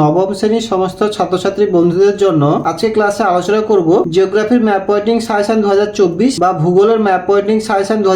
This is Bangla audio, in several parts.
নবম শ্রেণির সমস্ত ছাত্রছাত্রী বন্ধুদের জন্য আজকে ক্লাসে আলোচনা করব জিওগ্রাফির ম্যাপ পয়েন্টিং সাজেশন দু বা ভূগোলের ম্যাপ পয়েন্টিং সাজেশন দু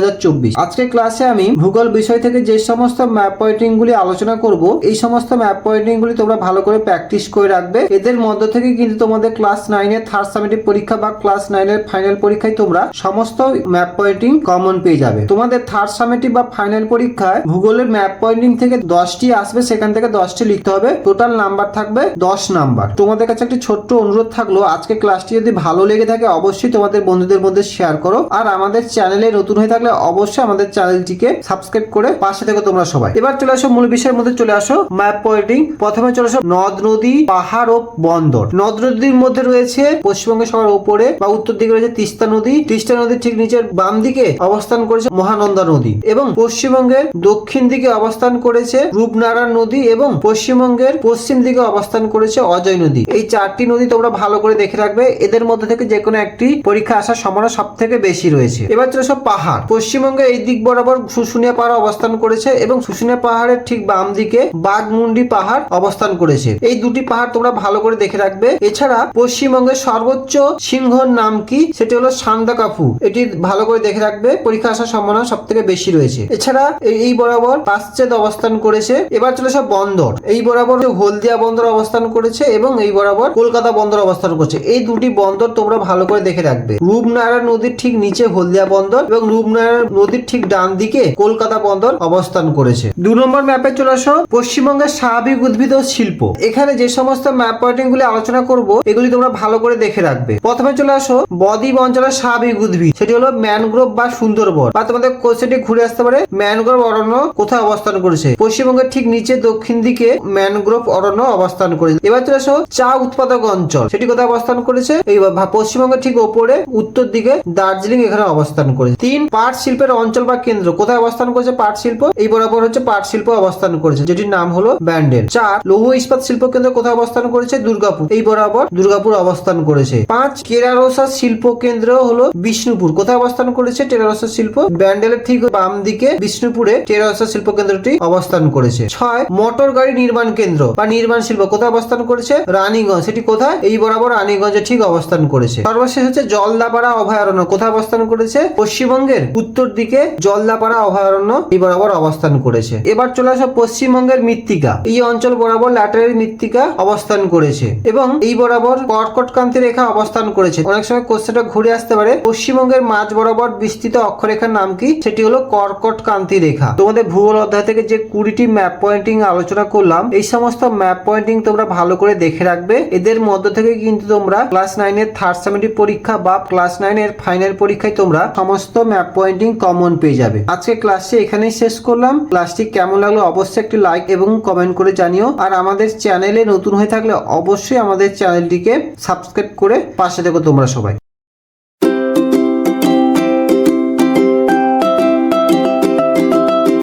আজকে ক্লাসে আমি ভূগোল বিষয় থেকে যে সমস্ত ম্যাপ পয়েন্টিং গুলি আলোচনা করব, এই সমস্ত ম্যাপ পয়েন্টিং গুলি তোমরা ভালো করে প্র্যাকটিস করে রাখবে। এদের মধ্য থেকে কিন্তু তোমাদের ক্লাস নাইনের থার্ড সামেটিভ পরীক্ষা বা ক্লাস নাইনের ফাইনাল পরীক্ষায় তোমরা সমস্ত ম্যাপ পয়েন্টিং কমন পেয়ে যাবে। তোমাদের থার্ড সামেটিভ বা ফাইনাল পরীক্ষায় ভূগোলের ম্যাপ পয়েন্টিং থেকে দশটি আসবে, সেখান থেকে দশটি লিখতে হবে। টোটাল নাম্বার থাকবে দশ নাম্বার। তোমাদের কাছে একটি ছোট্ট অনুরোধ থাকল, আজকে ক্লাসটি যদি ভালো লেগে থাকে, অবশ্যই তোমাদের বন্ধুদের মধ্যে শেয়ার করো। আর আমাদের চ্যানেলে নতুন হয়ে থাকলে অবশ্যই আমাদের চ্যানেলটিকে সাবস্ক্রাইব করে পাশে থেকে তোমরা সবাই। এবার চলে আসো মূল বিষয়ের মধ্যে চলে আসো ম্যাপ পয়েন্টিং প্রথমে চলে আসো নদ, নদী, পাহাড় ও বন্দর। নদ, নদীর মধ্যে রয়েছে পশ্চিমবঙ্গের সবার উপরে বা উত্তর দিকে রয়েছে তিস্তা নদী। তিস্তা নদীর ঠিক নিচের বাম দিকে অবস্থান করেছে মহানন্দা নদী এবং পশ্চিমবঙ্গের দক্ষিণ দিকে অবস্থান করেছে রূপনারায়ণ নদী এবং পশ্চিমবঙ্গের পশ্চিম দিকে অবস্থান করেছে অজয় নদী। এই চারটি নদী তোমরা ভালো করে দেখে রাখবে। এদের মধ্যে থেকে যে কোনো একটি পরীক্ষা আসার সম্ভাবনা সব থেকে বেশি রয়েছে। এবার চলে সব পাহাড়। পশ্চিমবঙ্গে এই দিক বরাবর শুশুনিয়া পাহাড় অবস্থান করেছে এবং শুশুনিয়া পাহাড়ের ঠিক বাম দিকে বাঘমুন্ডি পাহাড় অবস্থান করেছে। এই দুটি পাহাড় তোমরা ভালো করে দেখে রাখবে। এছাড়া পশ্চিমবঙ্গের সর্বোচ্চ সিংহর নাম কি? সেটি হলো সান্দাকাফু। এটি ভালো করে দেখে রাখবে। পরীক্ষা আসার সম্ভাবনা সব থেকে বেশি রয়েছে। এছাড়া এই- এই বরাবর পাশ্চাদ অবস্থান করেছে। এবার চলে সব বন্দর। এই বরাবর হলদিয়া বন্দর অবস্থান করেছে এবং এই বরাবর কলকাতা বন্দর অবস্থান করছে। এই দুটি বন্দর তোমরা ভালো করে দেখে রাখবে। রূপনারায়ণ নদীর ঠিক নিচে হলদিয়া বন্দর এবং রূপনারায়ণ নদীর ঠিক ডান দিকে কলকাতা বন্দর অবস্থান করেছে। দু নম্বর ম্যাপে চলে আসো। পশ্চিমবঙ্গের স্বাভাবিক উদ্ভিদ ও শিল্প। এখানে যে সমস্ত ম্যাপ পয়েন্টিং গুলি আলোচনা করব, এগুলি তোমরা ভালো করে দেখে রাখবে। প্রথমে চলে আসো বদ্বীপ অঞ্চলের স্বাভাবিক উদ্ভিদ। সেটি হলো ম্যানগ্রোভ বা সুন্দরবন। বা তোমাদের কোশ্চেনটি ঘুরে আসতে পারে, ম্যানগ্রোভ অরণ্য কোথায় অবস্থান করেছে? পশ্চিমবঙ্গের ঠিক নিচে দক্ষিণ দিকে ম্যানগ্রোভ অরণ্য অবস্থান করেছে। এবার চলে আসো চা উৎপাদক অঞ্চল। সেটি কোথায় অবস্থান করেছে? এই পশ্চিমবঙ্গের ঠিক ওপরে, উত্তর দিকে দার্জিলিং এখানে অবস্থান করেছে। তিন, পাট শিল্পের অঞ্চল বা কেন্দ্র। কোথায় অবস্থান করেছে পাট শিল্প? এই বরাবর হচ্ছে পাট শিল্প অবস্থান করেছে, যেটির নাম হলো ব্যান্ডেল। চার, লৌহ ইস্পাত শিল্প কেন্দ্র কোথায় অবস্থান করেছে? দুর্গাপুর। এই বরাবর দুর্গাপুর অবস্থান করেছে। পাঁচ, কেরারোসা শিল্প কেন্দ্র হলো বিষ্ণুপুর। কোথায় অবস্থান করেছে টেরারোসা শিল্প? ব্যান্ডেলের ঠিক বাম দিকে বিষ্ণুপুরে টেরারোসা শিল্প কেন্দ্রটি অবস্থান করেছে। ছয়, মোটর গাড়ি নির্মাণ কেন্দ্র বা নির্মাণ শিল্প কোথায় অবস্থান করেছে? রানীগঞ্জ। সেটি কোথায়? এই বরাবর রানীগঞ্জে ঠিক অবস্থান করেছে। সর্বশেষ হচ্ছে জলদাপাড়া অভয়ারণ্য। কোথায় অবস্থান করেছে? পশ্চিমবঙ্গের উত্তর দিকে জলদাপাড়া অভয়ারণ্য এই বরাবর অবস্থান করেছে। এবার চলে আসা পশ্চিমবঙ্গের মৃত্তিকা। এই অঞ্চল বরাবর ল্যাটারের মৃত্তিকা অবস্থান করেছে এবং এই বরাবর কর্কটকান্তি রেখা অবস্থান করেছে। অনেক সময় কোশ্চেনটা ঘুরে আসতে পারে। পশ্চিমবঙ্গের মাঝ বরাবর বিস্তৃত অক্ষরেখার নাম কি? সেটি হলো কর্কটকান্তি রেখা। তোমাদের ভূগোল অধ্যায় থেকে যে কুড়িটি ম্যাপ পয়েন্টিং আলোচনা করলাম, এই সমস্ত ম্যাপ পয়েন্টিং তোমরা ভালো করে দেখে রাখবে। এদের মধ্য থেকে কিন্তু তোমরা ক্লাস নাইনের থার্ড সেমিটিভ পরীক্ষা বা ক্লাস নাইনের ফাইনাল পরীক্ষায় তোমরা সমস্ত ম্যাপ পয়েন্টিং কমন পেয়ে যাবে। আজকে ক্লাসটি এখানেই শেষ করলাম। ক্লাসটি কেমন লাগল অবশ্যই একটি লাইক এবং কমেন্ট করে জানিও। আর আমাদের চ্যানেলে নতুন হয়ে থাকলে অবশ্যই আমাদের চ্যানেলটিকে সাবস্ক্রাইব করে পাশে থেকো তোমরা সবাই।